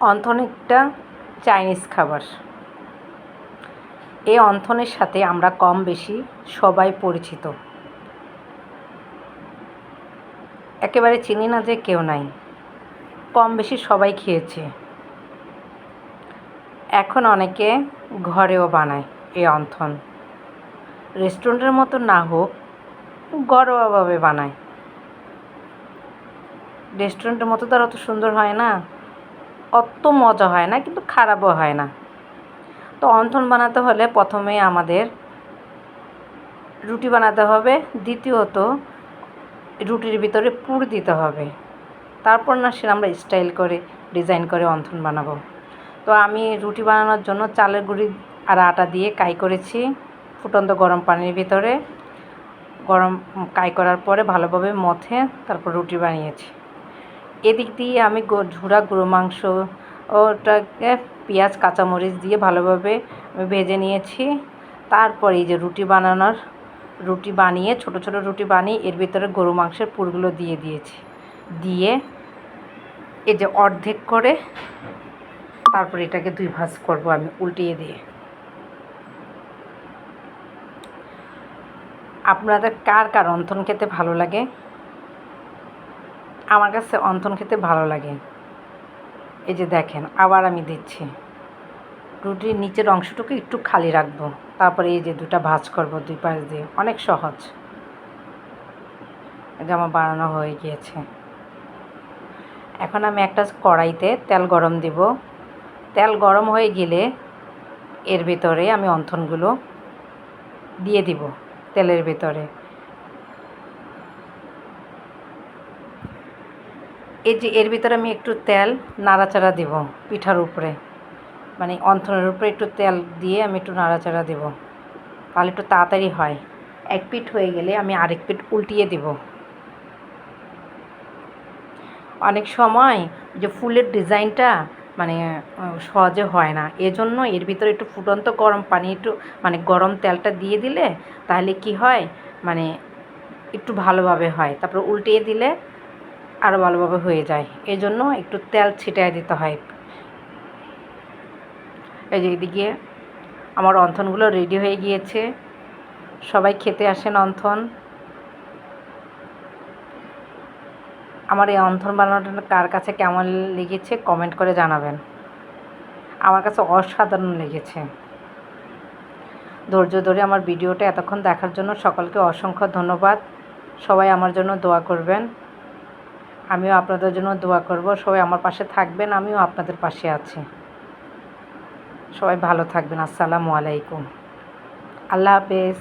Wonton একটা Chinese খাবার। এই অন্থনের সাথে আমরা কম বেশি সবাই পরিচিত। একেবারে চিনি না যে কেউ নাই। কম বেশি সবাই খেয়েছে। এখন অনেকে ঘরেও বানায় এই অন্থন। রেস্টুরেন্টের মতো না হোক, ঘরোয়াভাবে বানায়। রেস্টুরেন্টের মতো তো আর অত সুন্দর হয় না। অত মজা হয় না, কিন্তু খারাপও হয় না। তো অন্থন বানাতে হলে প্রথমে আমাদের রুটি বানাতে হবে, দ্বিতীয়ত রুটির ভিতরে পুর দিতে হবে। তারপর না সে আমরা স্টাইল করে, ডিজাইন করে অন্থন বানাবো। তো আমি রুটি বানানোর জন্য চালের গুঁড়ি আর আটা দিয়ে কাই করেছি ফুটন্ত গরম পানির ভিতরে। গরম, কাই করার পরে ভালোভাবে মথে তারপর রুটি বানিয়েছি। এদিক দিয়ে আমি ঝুরা গুঁড়ো মাংস, ওটাকে পেঁয়াজ, কাঁচামরিচ দিয়ে ভালোভাবে ভেজে নিয়েছি। তারপরে এই যে রুটি বানানোর, রুটি বানিয়ে, ছোট ছোট রুটি বানিয়ে এর ভিতরে গরু মাংসের পুরগুলো দিয়ে দিয়েছি। দিয়ে এই যে অর্ধেক করে তারপর এটাকে দুই ভাজ করব আমি, উল্টিয়ে দিয়ে। আপনাদের কার কার অন্থন খেতে ভালো লাগে? আমার কাছে অন্তন খেতে ভালো লাগে। এই যে দেখেন, আবার আমি দিচ্ছি। রুটির নিচের অংশটুকু একটু খালি রাখব। তারপরে এই যে দুটা ভাজ করব দুই পাশ দিয়ে। অনেক সহজ। যে আমার বানানো হয়ে গিয়েছে। এখন আমি একটা কড়াইতে তেল গরম দিব। তেল গরম হয়ে গেলে এর ভিতরে আমি অন্থনগুলো দিয়ে দিব তেলের ভিতরে। এই যে এর ভিতরে আমি একটু তেল নাড়াচাড়া দেব পিঠার উপরে। মানে অন্থনের উপরে একটু তেল দিয়ে আমি একটু নাড়াচাড়া দেব। তাহলে একটু তাড়াতাড়ি হয়। এক পিঠ হয়ে গেলে আমি আরেক পিঠ উল্টিয়ে দেব। অনেক সময় যে ফুলের ডিজাইনটা মানে সহজে হয় না। এজন্য এর ভিতরে একটু ফুটন্ত গরম পানি, একটু মানে গরম তেলটা দিয়ে দিলে তাহলে কি হয়? মানে একটু ভালোভাবে হয়। তারপর উল্টিয়ে দিলে আরও ভালোভাবে হয়ে যায়। এই জন্য একটু তেল ছিটাই দিতে হয়। এই যে এদিকে আমার অন্থনগুলো রেডি হয়ে গিয়েছে। সবাই খেতে আসেন অন্থন। আমার এই অন্থন বানানোটা কার কাছে কেমন লেগেছে কমেন্ট করে জানাবেন। আমার কাছে অসাধারণ লেগেছে। ধৈর্য ধরে আমার ভিডিওটা এতক্ষণ দেখার জন্য সকলকে অসংখ্য ধন্যবাদ। সবাই আমার জন্য দোয়া করবেন। আমিও আপনাদের জন্য দোয়া করব। সবাই আমার পাশে থাকবেন, আমিও আপনাদের পাশে আছি। সবাই ভালো থাকবেন, আসসালামু আলাইকুম। আল্লাহ হাফেজ।